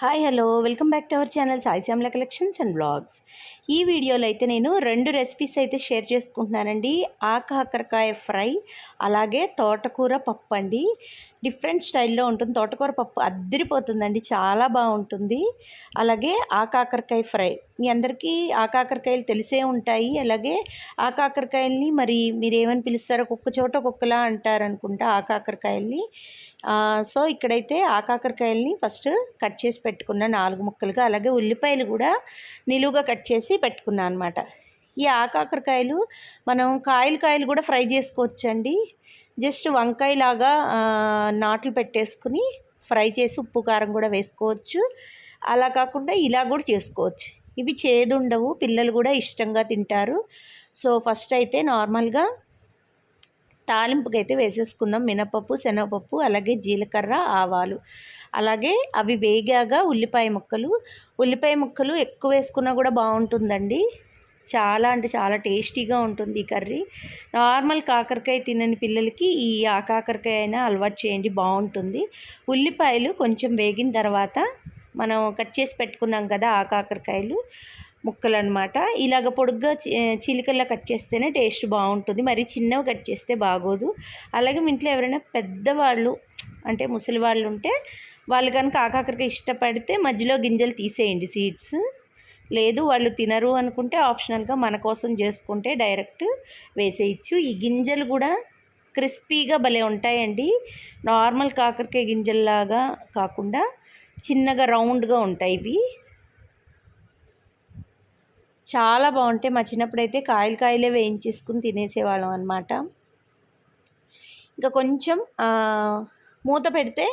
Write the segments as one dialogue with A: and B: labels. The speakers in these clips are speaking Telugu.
A: Hi, hello, welcome back to our channel Saisyamla Collections and Vlogs. ఈ వీడియోలో అయితే నేను రెండు రెసిపీస్ అయితే షేర్ చేసుకుంటున్నానండి. ఆకాకరకాయ ఫ్రై అలాగే తోటకూర పప్పు అండి. డిఫరెంట్ స్టైల్లో ఉంటుంది. తోటకూర పప్పు అద్దరిపోతుందండి. చాలా బాగుంటుంది. అలాగే ఆకాకరకాయ ఫ్రై. మీ అందరికీ ఆకాకరకాయలు తెలిసే ఉంటాయి. అలాగే ఆకాకరకాయల్ని మరి మీరు ఏమని పిలుస్తారో ఒక్కొక్క చోట ఒక్కొక్కలా అంటారు అనుకుంటా ఆకాకరకాయల్ని సో ఇక్కడైతే ఆకాకరకాయల్ని ఫస్ట్ కట్ చేసి పెట్టుకున్న నాలుగు ముక్కలుగా అలాగే ఉల్లిపాయలు కూడా నిలువుగా కట్ చేసి పెట్టుకున్నాను అనమాట ఈ ఆకాకరకాయలు మనం కాయలు కాయలు కూడా ఫ్రై చేసుకోవచ్చండి. జస్ట్ వంకాయలాగా నాట్లు పెట్టేసుకుని ఫ్రై చేసి ఉప్పు కారం కూడా వేసుకోవచ్చు. అలా కాకుండా ఇలా కూడా చేసుకోవచ్చు. ఇవి చేదుండవు పిల్లలు కూడా ఇష్టంగా తింటారు. సో ఫస్ట్ అయితే నార్మల్గా తాలింపుకి అయితే వేసేసుకుందాం. మినపప్పు శనగపప్పు అలాగే జీలకర్ర ఆవాలు. అలాగే అవి వేగాగా ఉల్లిపాయ ముక్కలు. ఉల్లిపాయ ముక్కలు ఎక్కువ వేసుకున్నా కూడా బాగుంటుందండి. చాలా అంటే చాలా టేస్టీగా ఉంటుంది ఈ కర్రీ. నార్మల్ కాకరకాయ తినని పిల్లలకి ఈ ఆ కాకరకాయ అయినా అలవాటు చేయండి బాగుంటుంది. ఉల్లిపాయలు కొంచెం వేగిన తర్వాత మనం కట్ చేసి పెట్టుకున్నాం కదా ఆ కాకరకాయలు. ముక్కలు అనమాట ఇలాగ పొడుగ్గా చిలికల్లా కట్ చేస్తేనే టేస్ట్ బాగుంటుంది. మరి చిన్నవి కట్ చేస్తే బాగోదు. అలాగే మీ ఇంట్లో ఎవరైనా పెద్దవాళ్ళు అంటే ముసలి వాళ్ళు ఉంటే వాళ్ళు కనుక ఆకాకరికి ఇష్టపడితే మధ్యలో గింజలు తీసేయండి సీడ్స్. లేదు వాళ్ళు తినరు అనుకుంటే ఆప్షనల్గా మన కోసం చేసుకుంటే డైరెక్ట్ వేసేయచ్చు. ఈ గింజలు కూడా క్రిస్పీగా భలే ఉంటాయండి. నార్మల్ కాకరకాయ గింజల్లాగా కాకుండా చిన్నగా రౌండ్గా ఉంటాయి ఇవి. చాలా బాగుంటాయి. మా చిన్నప్పుడైతే కాయలు కాయలే వేయించేసుకుని తినేసేవాళ్ళం అనమాట ఇంకా కొంచెం మూత పెడితే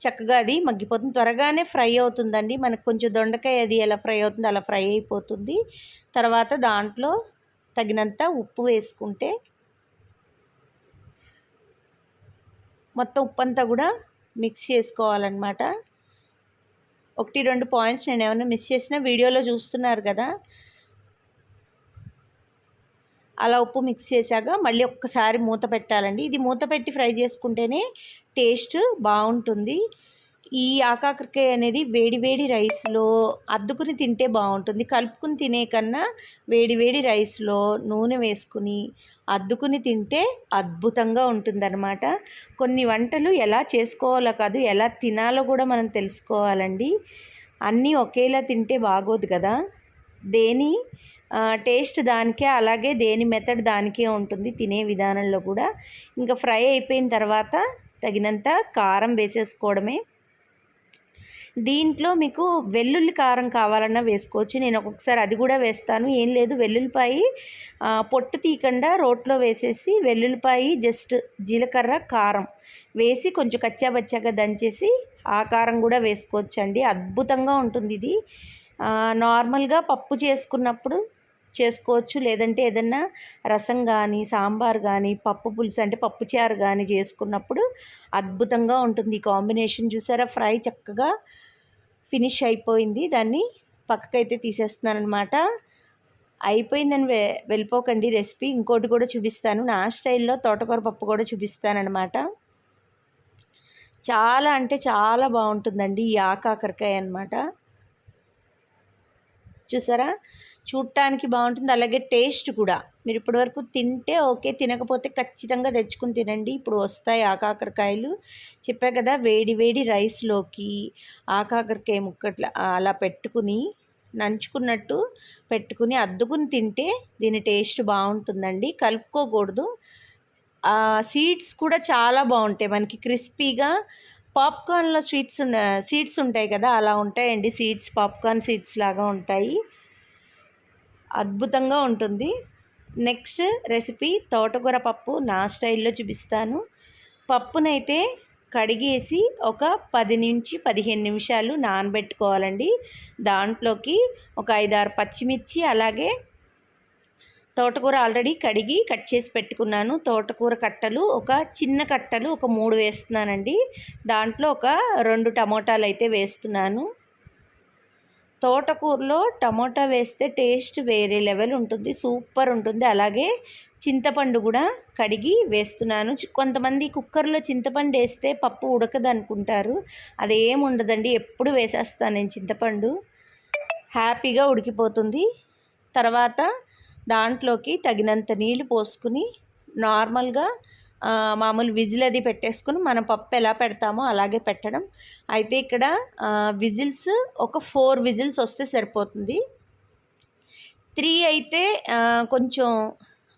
A: చక్కగా అది మగ్గిపోతుంది. త్వరగానే ఫ్రై అవుతుందండి. మనకు కొంచెం దొండకాయ అది ఎలా ఫ్రై అవుతుంది అలా ఫ్రై అయిపోతుంది. తర్వాత దాంట్లో తగినంత ఉప్పు వేసుకుంటే మొత్తం ఉప్పు అంతా కూడా మిక్స్ చేసుకోవాలన్నమాట. ఒకటి రెండు పాయింట్స్ నేను ఏమైనా మిస్ చేసిన వీడియోలో చూస్తున్నారు కదా. అలా ఉప్పు మిక్స్ చేశాక మళ్ళీ ఒక్కసారి మూత పెట్టాలండి. ఇది మూత పెట్టి ఫ్రై చేసుకుంటేనే టేస్ట్ బాగుంటుంది. ఈ ఆకాకరకాయ అనేది వేడివేడి రైస్లో అద్దుకుని తింటే బాగుంటుంది. కలుపుకుని తినే కన్నా వేడివేడి రైస్లో నూనె వేసుకుని అద్దుకుని తింటే అద్భుతంగా ఉంటుందన్నమాట. కొన్ని వంటలు ఎలా చేసుకోవాలో కాదు ఎలా తినాలో కూడా మనం తెలుసుకోవాలండి. అన్నీ ఒకేలా తింటే బాగోదు కదా. దేని? టేస్ట్ దానికే అలాగే దేని మెథడ్ దానికే ఉంటుంది తినే విధానంలో కూడా. ఇంకా ఫ్రై అయిపోయిన తర్వాత తగినంత కారం వేసేసుకోవడమే. దీంట్లో మీకు వెల్లుల్లి కారం కావాలన్నా వేసుకోవచ్చు. నేను ఒక్కొక్కసారి అది కూడా వేస్తాను. ఏం లేదు వెల్లుల్లిపాయి పొట్టు తీయకుండా రోట్లో వేసేసి వెల్లుల్లిపాయి జస్ట్ జీలకర్ర కారం వేసి కొంచెం కచ్చాబచ్చాగా దంచేసి ఆ కారం కూడా వేసుకోవచ్చు అండి అద్భుతంగా ఉంటుంది ఇది. నార్మల్గా పప్పు చేసుకున్నప్పుడు చేసుకోవచ్చు. లేదంటే ఏదన్నా రసం కానీ సాంబార్ కానీ పప్పు పులుసు అంటే పప్పుచారు కానీ చేసుకున్నప్పుడు అద్భుతంగా ఉంటుంది. ఈ కాంబినేషన్ చూసారా? ఫ్రై చక్కగా ఫినిష్ అయిపోయింది. దాన్ని పక్కకైతే తీసేస్తున్నాను అనమాట అయిపోయిందని వె వెళ్ళిపోకండి రెసిపీ. ఇంకోటి కూడా చూపిస్తాను. నా స్టైల్లో తోటకూర పప్పు కూడా చూపిస్తానమాట చాలా అంటే చాలా బాగుంటుందండి ఈ ఆకాకరకాయ అనమాట చూసారా? చూడటానికి బాగుంటుంది. అలాగే టేస్ట్ కూడా. మీరు ఇప్పటివరకు తింటే ఓకే తినకపోతే ఖచ్చితంగా తెచ్చుకుని తినండి. ఇప్పుడు వస్తాయి ఆకాకరకాయలు. చెప్పా కదా వేడి వేడి రైస్లోకి ఆకాకరకాయ ముక్కట్ల అలా పెట్టుకుని నంచుకున్నట్టు పెట్టుకుని అద్దుకుని తింటే దీని టేస్ట్ బాగుంటుందండి. కలుపుకోకూడదు. సీడ్స్ కూడా చాలా బాగుంటాయి. మనకి క్రిస్పీగా పాప్కార్న్లో స్వీట్స్ సీడ్స్ ఉంటాయి కదా అలా ఉంటాయండి. సీడ్స్ పాప్కార్న్ సీడ్స్ లాగా ఉంటాయి. అద్భుతంగా ఉంటుంది. నెక్స్ట్ రెసిపీ తోటకూర పప్పు నా స్టైల్లో చూపిస్తాను. పప్పునైతే కడిగేసి ఒక పది నుంచి పదిహేను నిమిషాలు నానబెట్టుకోవాలండి. దాంట్లోకి ఒక ఐదారు పచ్చిమిర్చి అలాగే తోటకూర ఆల్రెడీ కడిగి కట్ చేసి పెట్టుకున్నాను. తోటకూర కట్టలు ఒక చిన్న కట్టలు ఒక మూడు వేస్తున్నానండి. దాంట్లో ఒక రెండు టమోటాలు అయితే వేస్తున్నాను. తోటకూరలో టమోటా వేస్తే టేస్ట్ వేరే లెవెల్ ఉంటుంది సూపర్ ఉంటుంది. అలాగే చింతపండు కూడా కడిగి వేస్తున్నాను. కొంతమంది కుక్కర్లో చింతపండు వేస్తే పప్పు ఉడకదు అనుకుంటారు అదేం ఉండదండి ఎప్పుడు వేసేస్తాను నేను చింతపండు. హ్యాపీగా ఉడికిపోతుంది. తర్వాత దాంట్లోకి తగినంత నీళ్ళు పోసుకుని నార్మల్గా మామూలు విజిల్ అది పెట్టేసుకుని మనం పప్పు ఎలా పెడతామో అలాగే పెట్టడం. అయితే ఇక్కడ విజిల్స్ ఒక ఫోర్ విజిల్స్ వస్తే సరిపోతుంది. త్రీ అయితే కొంచెం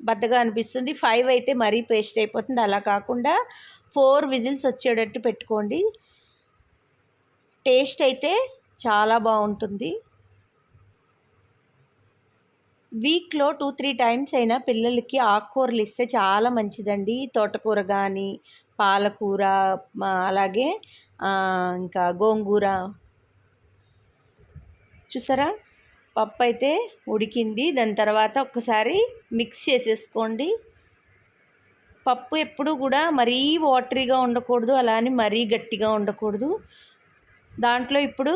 A: బద్దగా అనిపిస్తుంది. ఫైవ్ అయితే మరీ పేస్ట్ అయిపోతుంది. అలా కాకుండా ఫోర్ విజిల్స్ వచ్చేటట్టు పెట్టుకోండి. టేస్ట్ అయితే చాలా బాగుంటుంది. వీక్లో టూ త్రీ టైమ్స్ అయినా పిల్లలకి ఆకుకూరలు ఇస్తే చాలా మంచిదండి. తోటకూర కానీ పాలకూర మా అలాగే ఇంకా గోంగూర. చూసారా? పప్పు అయితే ఉడికింది. దాని తర్వాత ఒక్కసారి మిక్స్ చేసేసుకోండి. పప్పు ఎప్పుడు కూడా మరీ వాటరీగా ఉండకూడదు. అలా అని మరీ గట్టిగా ఉండకూడదు. దాంట్లో ఇప్పుడు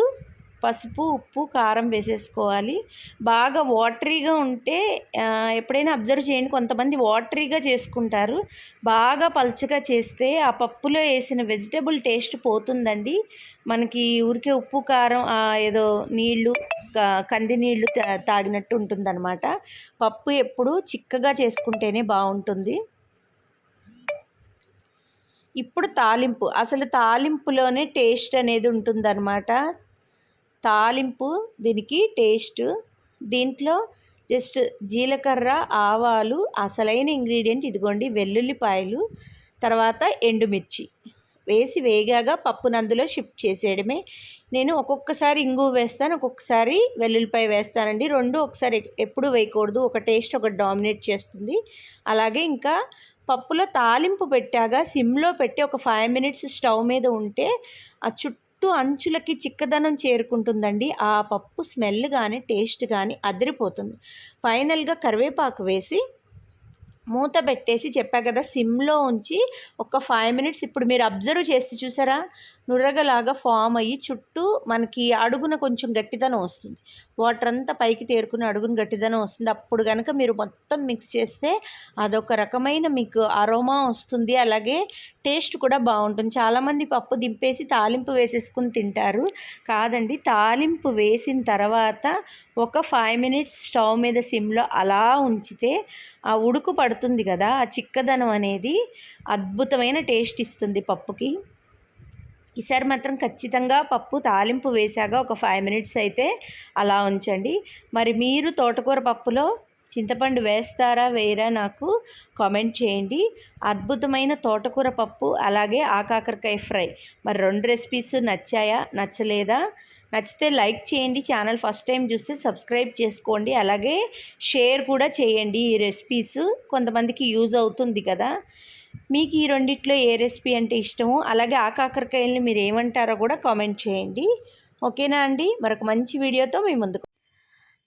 A: పసుపు ఉప్పు కారం వేసేసుకోవాలి. బాగా వాటరీగా ఉంటే ఎప్పుడైనా అబ్జర్వ్ చేయండి. కొంతమంది వాటరీగా చేసుకుంటారు. బాగా పల్చగా చేస్తే ఆ పప్పులో వేసిన వెజిటబుల్ టేస్ట్ పోతుందండి. మనకి ఊరికే ఉప్పు కారం ఏదో నీళ్ళు కంది నీళ్ళు తా- తాగినట్టు ఉంటుందన్నమాట. పప్పు ఎప్పుడు చిక్కగా చేసుకుంటేనే బాగుంటుంది. ఇప్పుడు తాలింపు. అసలు తాలింపులోనే టేస్ట్ అనేది ఉంటుందన్నమాట. తాలింపు దీనికి టేస్ట్. దీంట్లో జస్ట్ జీలకర్ర ఆవాలు అసలైన ఇంగ్రీడియంట్ ఇదిగోండి వెల్లుల్లిపాయలు తర్వాత ఎండుమిర్చి. వేసి వేగాగా పప్పును అందులో షిఫ్ట్ చేసేయడమే. నేను ఒక్కొక్కసారి ఇంగు వేస్తాను ఒక్కొక్కసారి వెల్లుల్లిపాయ వేస్తానండి. రెండు ఒకసారి ఎప్పుడు వేయకూడదు. ఒక టేస్ట్ ఒకటి డామినేట్ చేస్తుంది. అలాగే ఇంకా పప్పులో తాలింపు పెట్టాక సిమ్లో పెట్టి ఒక ఫైవ్ మినిట్స్ స్టవ్ మీద ఉంటే ఆ చుట్టూ అంచులకి చిక్కదనం చేరుకుంటుందండి. ఆ పప్పు స్మెల్ కానీ టేస్ట్ కానీ అదిరిపోతుంది. ఫైనల్గా కరివేపాకు వేసి మూత పెట్టేసి చెప్పా కదా సిమ్లో ఉంచి ఒక ఫైవ్ మినిట్స్ ఇప్పుడు మీరు అబ్జర్వ్ చేస్తే చూసారా? నురగలాగా ఫామ్ అయ్యి చుట్టూ మనకి అడుగున కొంచెం గట్టిదనం వస్తుంది. వాటర్ అంతా పైకి తేరుకుని అడుగున గట్టిదనం వస్తుంది. అప్పుడు కనుక మీరు మొత్తం మిక్స్ చేస్తే అదొక రకమైన మీకు అరోమా వస్తుంది. అలాగే టేస్ట్ కూడా బాగుంటుంది. చాలామంది పప్పు దింపేసి తాలింపు వేసేసుకుని తింటారు. కాదండి తాలింపు వేసిన తర్వాత ఒక ఫైవ్ మినిట్స్ స్టవ్ మీద సిమ్లో అలా ఉంచితే ఆ ఉడుకు పడుతుంది కదా ఆ చిక్కదనం అనేది అద్భుతమైన టేస్ట్ ఇస్తుంది పప్పుకి. ఈసారి మాత్రం ఖచ్చితంగా పప్పు తాలింపు వేసాక ఒక ఫైవ్ మినిట్స్ అయితే అలా ఉంచండి. మరి మీరు తోటకూర పప్పులో చింతపండు వేస్తారా వేయరా నాకు కామెంట్ చేయండి. అద్భుతమైన తోటకూర పప్పు అలాగే ఆకాకరకాయ ఫ్రై. మరి రెండు రెసిపీస్ నచ్చాయా నచ్చలేదా? నచ్చితే లైక్ చేయండి ఛానల్ ఫస్ట్ టైం చూస్తే సబ్స్క్రైబ్ చేసుకోండి. అలాగే షేర్ కూడా చేయండి ఈ రెసిపీస్. కొంతమందికి యూజ్ అవుతుంది కదా. మీకు ఈ రెండిట్లో ఏ రెసిపీ అంటే ఇష్టమో అలాగే ఆ కాకరకాయల్ని మీరు ఏమంటారో కూడా కామెంట్ చేయండి. ఓకేనా అండి? మరొక మంచి వీడియోతో మీ ముందుకు